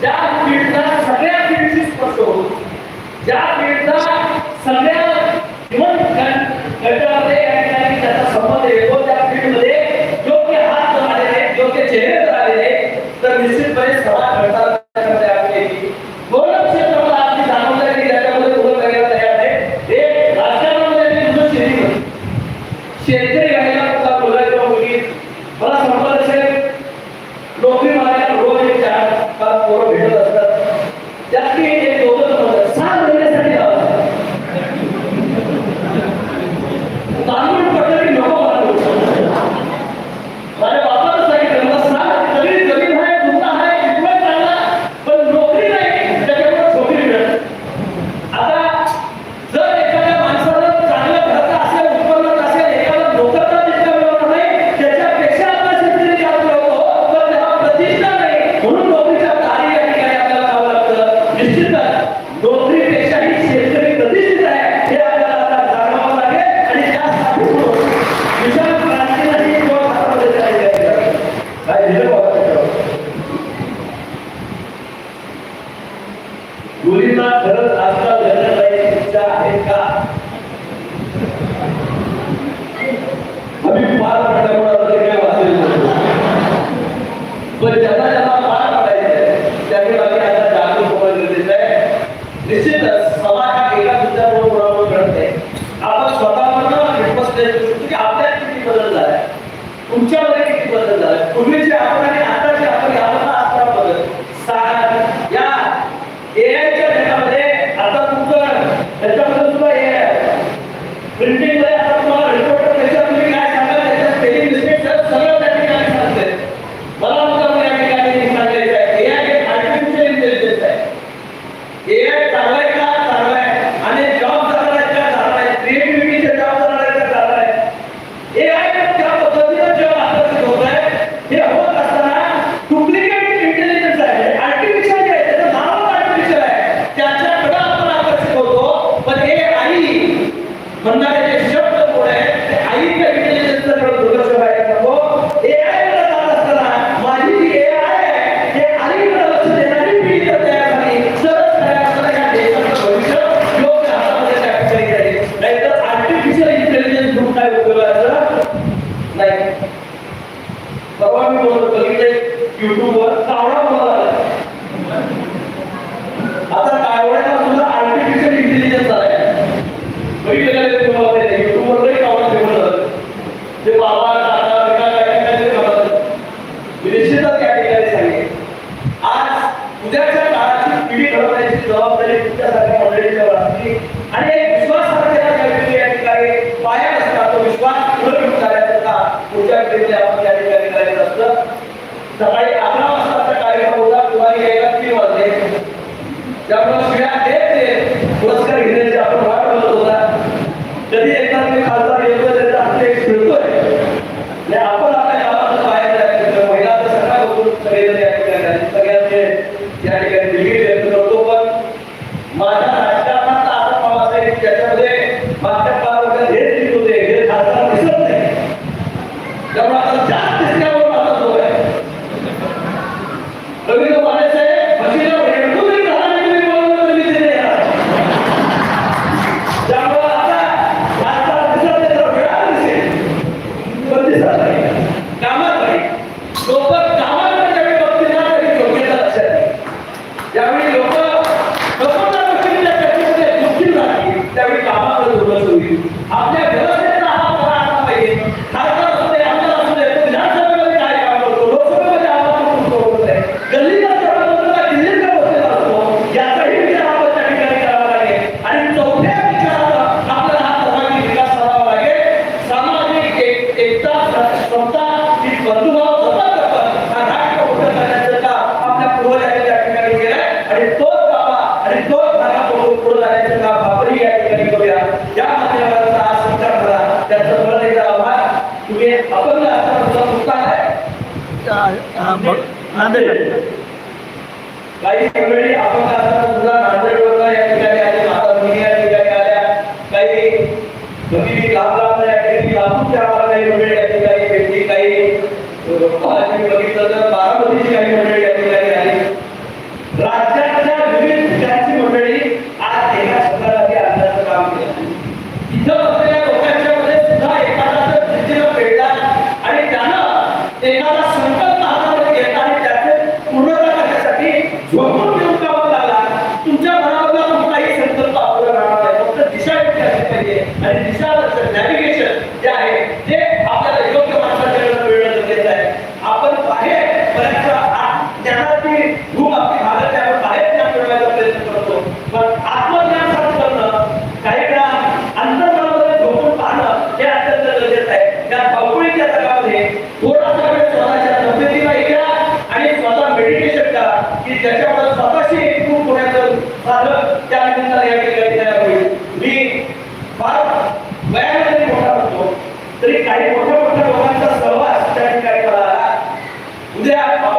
ज्या फील्डचा सगळ्या फील्डशी स्पर्श होतो. ज्या फील्डचा सगळ्या इव्हन घटकामध्ये या ठिकाणी त्याचा संबंध येतो त्या फील्डमध्ये योग्य हात आलेले योग्य चेहरे आलेले तर निश्चितपणे समाज घडतात आपल्याला आपल्यात किती बदल झालाय? तुमच्यामध्ये किती बदल झालाय? पूर्वी जे आपण बघितले युट्यूबवर कावळा बोलत आता काय सुद्धा नांदेड. काही सगळी अपघातात सुद्धा नांदेड रोडला या ठिकाणी आले माता भगिनी या ठिकाणी आल्या. काही भगिनी लांब लांब या ठिकाणी लांबूनच्या आम्हाला काही मंडळी या ठिकाणी भेटली. काही महाराष्ट्र बघितलं तर बारामतीची काही that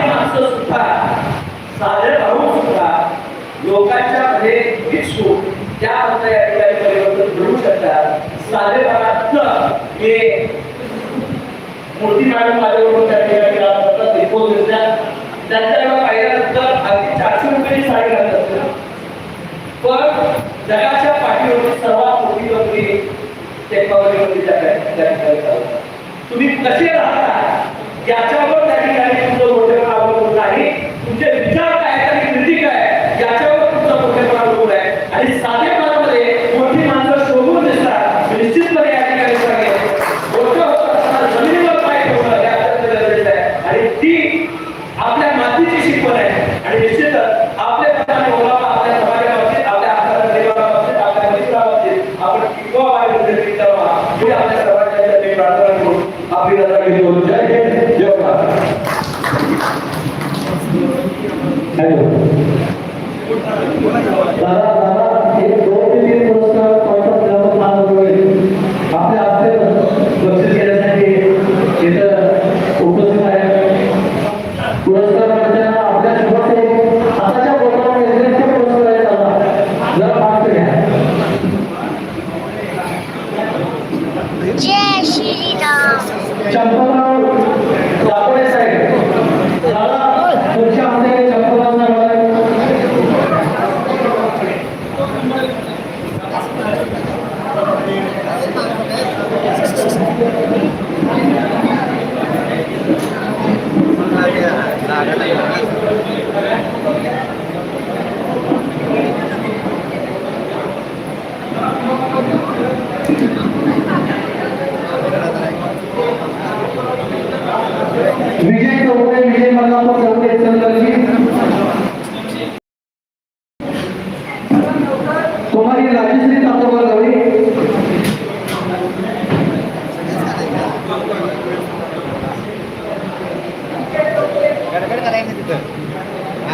असं सुद्धा साधन राहून सुद्धा लोकांच्या मध्ये इच्छू त्यामध्ये या ठिकाणी परिवर्तन मूर्ती मॅडम माझ्याकडून त्या ठिकाणी करतात रिपोर्ट घेतात चारशे रुपयाची साडी घालत असते पण जगाच्या पाठीवरती सर्वात मोठी वगैरे टेक्नॉलॉजी त्या ठिकाणी तुम्ही कसे राहता? याच्यावर त्या ठिकाणी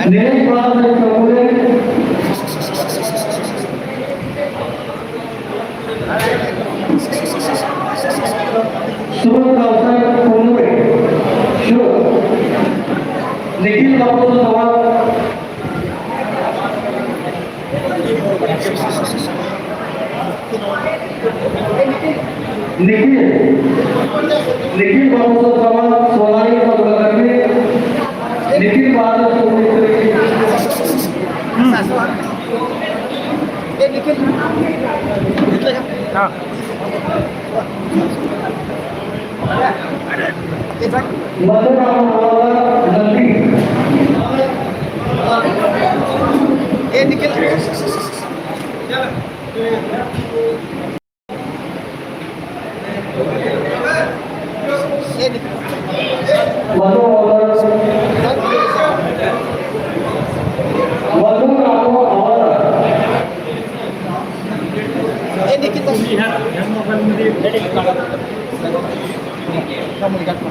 अनेक प्रार्थने देखील बापूचा सवाल निखिल निखिल बापूचा सवाल मोबाईलमध्ये edit करा.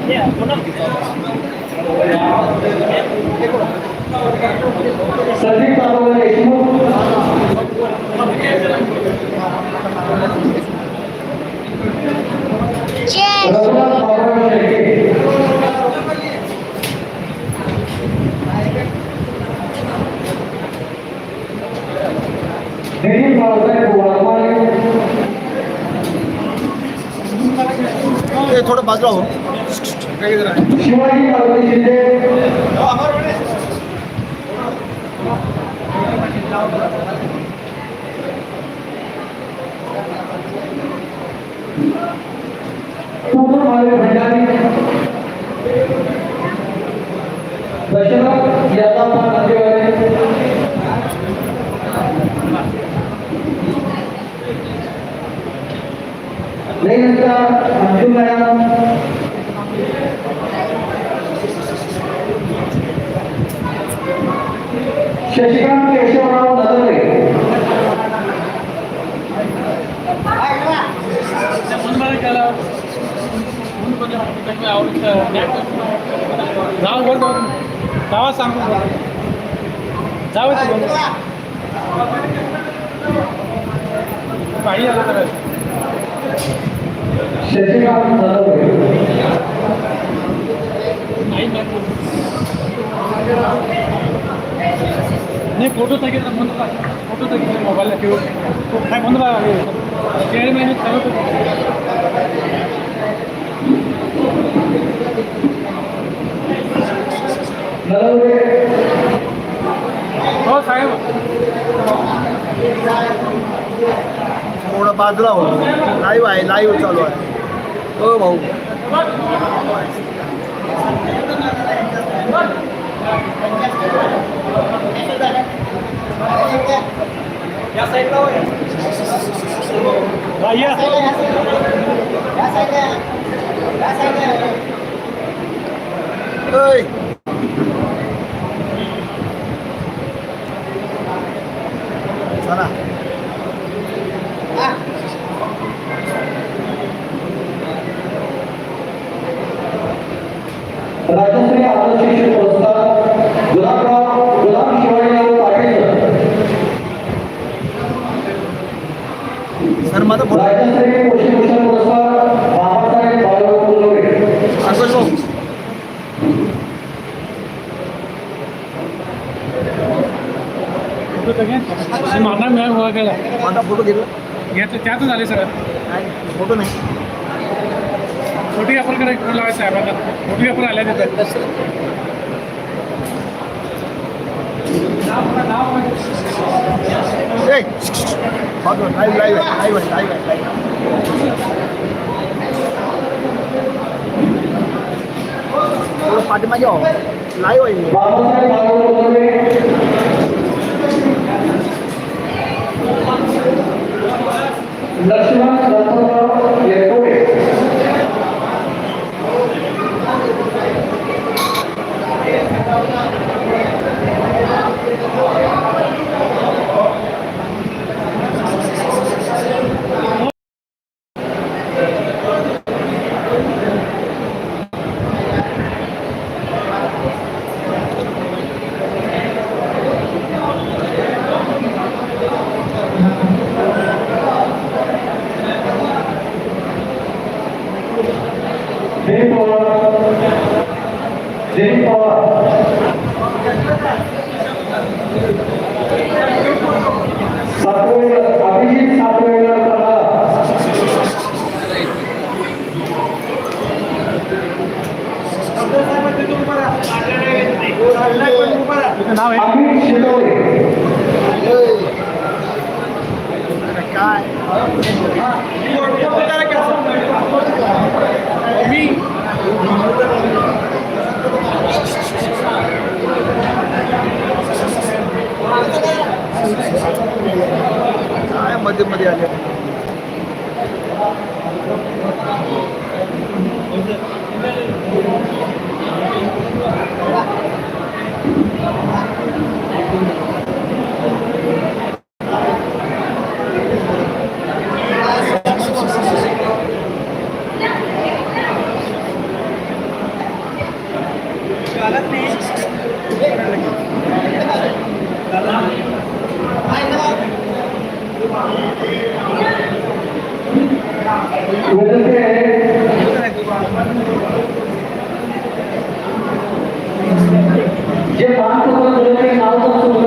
हे, पुन्हा. संदीप तांबोळे देशमुख रघुनाथ बाबुराव शेळके नितीन बाळासाहेब थोडं बाजूला हो. शिवाजी पार्वती शिंदे पूर्ण दशरथ नातेवाईक रेणुका अंजुम मॅडम शशिकांत केशवराव नदरे मनमानी नाव सांगतो जावं ते काही आलं तर. फोटो तक फोटो तक मोबाइल रखियो बंद डेढ़ महीने चलो तो हो साहेब थोडं बाजूला हो लाईव्ह आहे लाईव्ह चालू आहे हो भाऊ हा, या. ऐ. चला राजश्री आनंद शिक्षण पुरस्कार गुलाबराव गुलाब शिवाजीराव पाटील. सर माझा राजश्री पुष्पभूषण पुरस्कार बाबासाहेब बाळू कुलकर्णी संतोष भाऊ. फोटो. माझा मिळाल केला माझा फोटो घेतला? घेतलं त्यातच आले नाही फोटो नाही. आहे लाईव्ह आहे लाईव्ह थोडं पाठीमागे हो. लाईव्ह आहे बाबासाहेब बाळू कुलकर्णी लक्ष्मण Thank you. दत्तराव येरकोटे काय मध्ये मध्ये आले? Reinaldo Antunes.